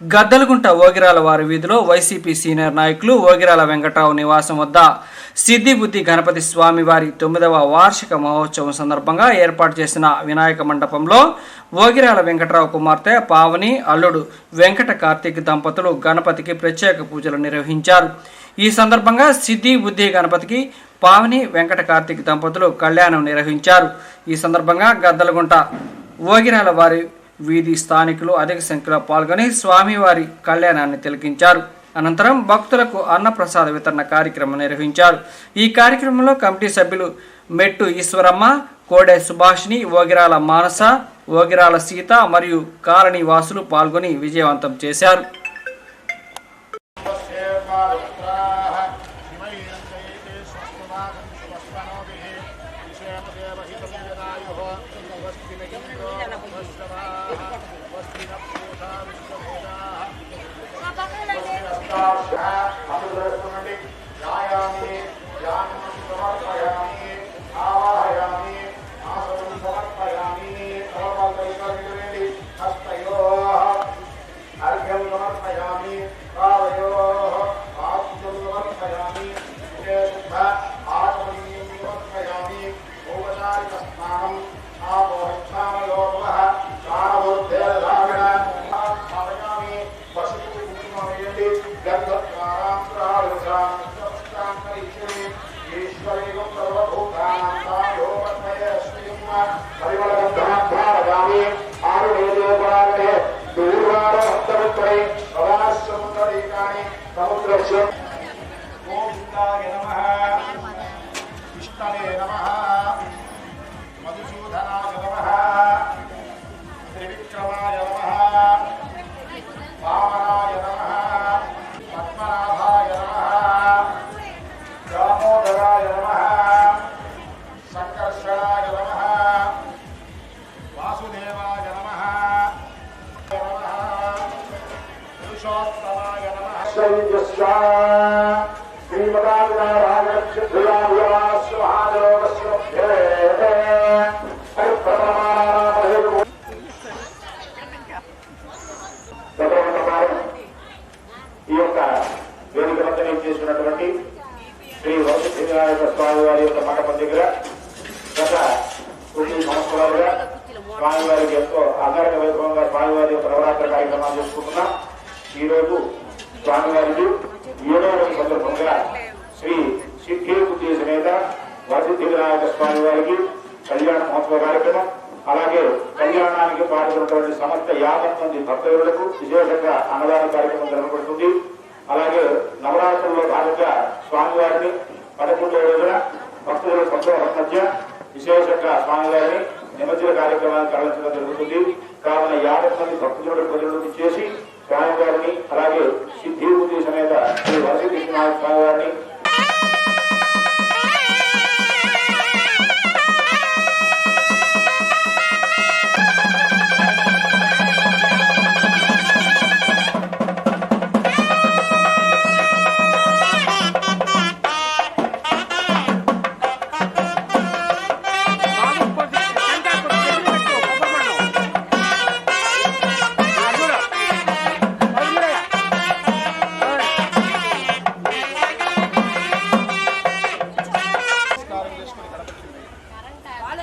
గద్దలగుంట ఓగిరాల వారి వీధిలో YCP senior నాయకులు ఓగిరాల వెంకటరావు నివాసం వద్ద సిద్ధిబుద్ధి గణపతి స్వామి వారి తొమ్మిదవ వార్షిక మహోత్సవం సందర్భంగా ఏర్పాటు చేసిన వినాయక మండపంలో ఓగిరాల వెంకటరావు కుమార్తె పావని అల్లుడు వెంకట కార్తీక్ దంపతులు గణపతికి ప్రత్యేక పూజలు నిర్వహించారు. ఈ సందర్భంగా సిద్ధి బుద్ధి గణపతికి పావని వెంకట కార్తీక్ దంపతులు కళ్యాణం నిర్వహించారు. ఈ సందర్భంగా గద్దలగుంట ఓగిరాల వారి వీధి స్థానికులు అధిక సంఖ్యలో పాల్గొని స్వామివారి కళ్యాణాన్ని తిలకించారు. అనంతరం భక్తులకు అన్నప్రసాద వితరణ కార్యక్రమం నిర్వహించారు. ఈ కార్యక్రమంలో కమిటీ సభ్యులు మెట్టు ఈశ్వరమ్మ కోడె సుభాషిణి ఓగిరాల మానస ఓగిరాల సీత మరియు కాలనీ వాసులు పాల్గొని విజయవంతం చేశారు. సముద్రస్య గోవిందాయ నమ విష్ణవే నమ మధుసూదనాయ మధ్య చేసినటువంటి శ్రీ వసతినారాయణ స్వామి వారి యొక్క మండపం దగ్గర గత కొన్ని సంవత్సరాలుగా స్వామివారికి ఎంతో అంగరంగ వైభవంగా స్వామివారి యొక్క నవరాత్రి కార్యక్రమాలు చేసుకుంటున్నాం. ఈరోజు స్వామివారికి ఏడవ రోజు సందర్భంగా శ్రీ సిద్ధి బుద్ధి సమేత వసతి వినాయక స్వామి వారికి కళ్యాణ మహోత్సవ కార్యక్రమం అలాగే కళ్యాణానికి పాల్గొన్నటువంటి సమస్త యాభై మంది భక్తులకు విశేషంగా అన్నదాన కార్యక్రమం జరగబడుతుంది. అలాగే నవరాత్రుల్లో భాగంగా స్వామివారిని పదకొండవ రోజున భక్తుల సంతోషం మధ్య విశేషంగా స్వామివారిని నిమజ్జన కార్యక్రమాన్ని తరలించడం జరుగుతుంది. కావున యాభై మంది భక్తుల ప్రజలకు చేసి స్వామివారిని అలాగే సిద్ధిబుద్ధి సమేత శ్రీ వరసి కృష్ణనాథ స్వామివారిని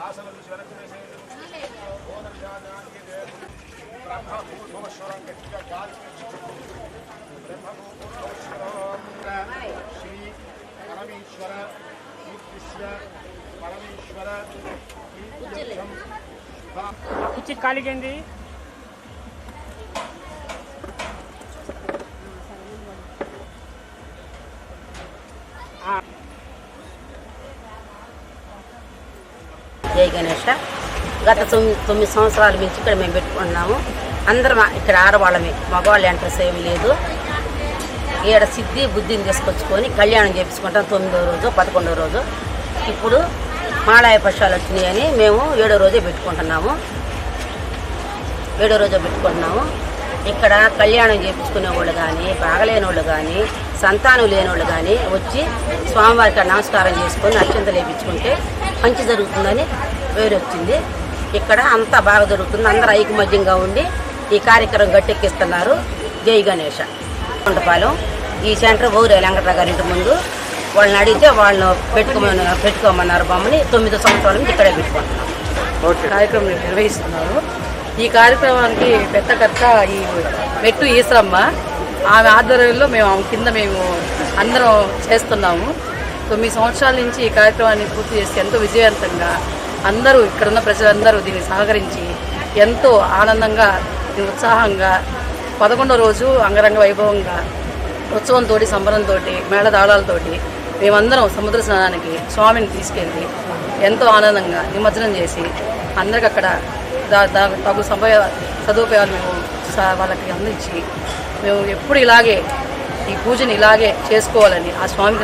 వాసనలు వెనక్కి వేసేయండి. ఓం బ్రహ్మ గట్టిగా గాలి శ్రీ పరమేశ్వర కీర్తిస్య పరమేశ్వర కీర్త్యర్థం జై గణేష గత తొమ్మిది తొమ్మిది సంవత్సరాల నుంచి ఇక్కడ మేము పెట్టుకున్నాము. అందరం ఇక్కడ ఆడవాళ్ళమే మగవాళ్ళు ఎంట్రెస్ ఏమి లేదు. ఈడ సిద్ధి బుద్ధిని తీసుకొచ్చుకొని కళ్యాణం చేపించుకుంటాం తొమ్మిదో రోజు పదకొండో రోజు. ఇప్పుడు మాలాయ పక్షాలు వచ్చినాయని మేము ఏడో రోజే పెట్టుకుంటున్నాము. ఏడో రోజే పెట్టుకుంటున్నాము. ఇక్కడ కళ్యాణం చేపించుకునే వాళ్ళు కానీ బాగలేని వాళ్ళు కానీ సంతానం లేని వాళ్ళు కానీ వచ్చి స్వామివారికి నమస్కారం చేసుకొని అత్యంత లేపించుకుంటే మంచి జరుగుతుందని పేరు వచ్చింది. ఇక్కడ అంతా బాగా జరుగుతుంది. అందరూ ఐకమత్యంగా ఉండి ఈ కార్యక్రమం గట్టెక్కిస్తున్నారు. జై గణేష. కొండపాలెం. ఈ సెంటర్ ఊరే వెంకట్రావు గారి ఇంటి ముందు వాళ్ళని అడిగితే వాళ్ళని పెట్టుకోమని పెట్టుకోమన్నారు బొమ్మని తొమ్మిది సంవత్సరాల నుంచి ఇక్కడే పెట్టుకుంటున్నాం. కార్యక్రమం నిర్వహిస్తున్నారు. ఈ కార్యక్రమానికి పెద్దకర్త ఈ మెట్టు ఈశ్వరమ్మ ఆమె ఆధ్వర్యంలో మేము ఆమె కింద మేము అందరం చేస్తున్నాము. తొమ్మిది సంవత్సరాల నుంచి ఈ కార్యక్రమాన్ని పూర్తి చేసి ఎంతో విజయవంతంగా అందరూ ఇక్కడున్న ప్రజలందరూ దీన్ని సహకరించి ఎంతో ఆనందంగా ఉత్సాహంగా పదకొండో రోజు అంగరంగ వైభవంగా ఉత్సవంతో సంబరంతో మేళదాళాలతోటి మేమందరం సముద్ర స్నానానికి స్వామిని తీసుకెళ్ళి ఎంతో ఆనందంగా నిమజ్జనం చేసి అందరికి అక్కడ తగు సమయ సదుపాయాలు మేము వాళ్ళకి అందించి మేము ఎప్పుడు ఇలాగే ఈ పూజని ఇలాగే చేసుకోవాలని ఆ స్వామికి